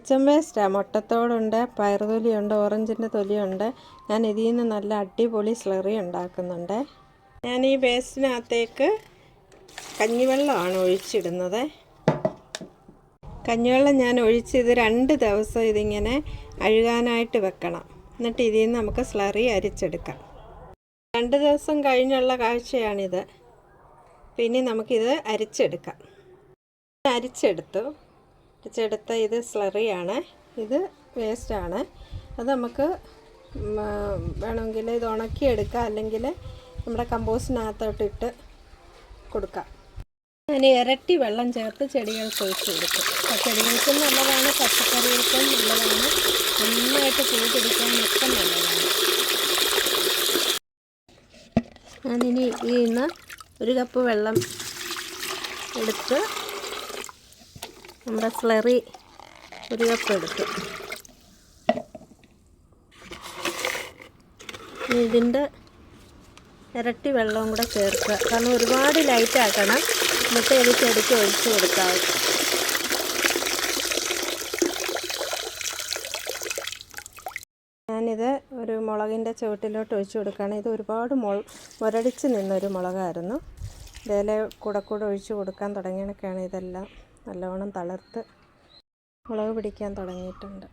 Kitchen വേസ്റ്റാണ് മുട്ടത്തോടുണ്ട് പയറുതൊലിയുണ്ട് ഓറഞ്ചിന്റെ തൊലിയുണ്ട്. ഞാൻ ഇതിൽ നിന്ന് നല്ല അടിപൊളി സ്ലറി ഉണ്ടാക്കുന്നുണ്ട്. ഞാൻ ഈ വേസ്റ്റിനകത്തേക്ക് കഞ്ഞിവെള്ളമാണ് ഒഴിച്ചിടുന്നത്. കഞ്ഞിവെള്ളം ഞാൻ ഒഴിച്ച് ഇത് രണ്ട് ദിവസം ഇതിങ്ങനെ അഴുകാനായിട്ട് വെക്കണം. എന്നിട്ട് ഇതിൽ നിന്ന് നമുക്ക് സ്ലറി അരിച്ചെടുക്കാം. രണ്ട് ദിവസം കഴിഞ്ഞുള്ള കാഴ്ചയാണിത്. പിന്നെ നമുക്കിത് അരിച്ചെടുക്കാം. അരിച്ചെടുത്തു. അരിച്ചെടുത്ത ഇത് സ്ലറിയാണ്. ഇത് വേസ്റ്റാണ്. അത് നമുക്ക് വേണമെങ്കിൽ ഇത് ഉണക്കിയെടുക്കാം. അല്ലെങ്കിൽ നമ്മുടെ കമ്പോസ്റ്റിനകത്തോട്ടിട്ട് കൊടുക്കാം. അതിന് ഇരട്ടി വെള്ളം ചേർത്ത് ചെടികൾക്ക് ഒഴിച്ച് കൊടുക്കും. ചെടികൾക്കും നല്ലതാണ്. പച്ചക്കറികൾക്കും നല്ലതാണ്. നന്നായിട്ട് പൂ പിടിക്കാനൊക്കെ നല്ലതാണ്. ഞാനിനി ഈ ഇന്ന് ഒരു കപ്പ് വെള്ളം എടുത്ത് നമ്മുടെ സ്ലറി ഒരു കപ്പ് എടുത്തു. ഇതിന്റെ ഇരട്ടി വെള്ളവും കൂടെ ചേർക്കുക. കാരണം ഒരുപാട് ലൈറ്റ് ആക്കണം. എന്നിട്ട് ഇത് ചെടിക്ക് ഒഴിച്ചു കൊടുക്കാം. ഞാനിത് ഒരു മുളകിന്റെ ചുവട്ടിലോട്ട് ഒഴിച്ചു കൊടുക്കുകയാണ്. ഇത് ഒരുപാട് മുള മുരടിച്ച് നിന്നൊരു മുളകായിരുന്നു. ഇതേലെ കൂടെ കൂടെ ഒഴിച്ചു കൊടുക്കാൻ തുടങ്ങിയണൊക്കെയാണ് ഇതെല്ലാം. നല്ലവണ്ണം തളർത്ത് മുളക് പിടിക്കാൻ തുടങ്ങിയിട്ടുണ്ട്.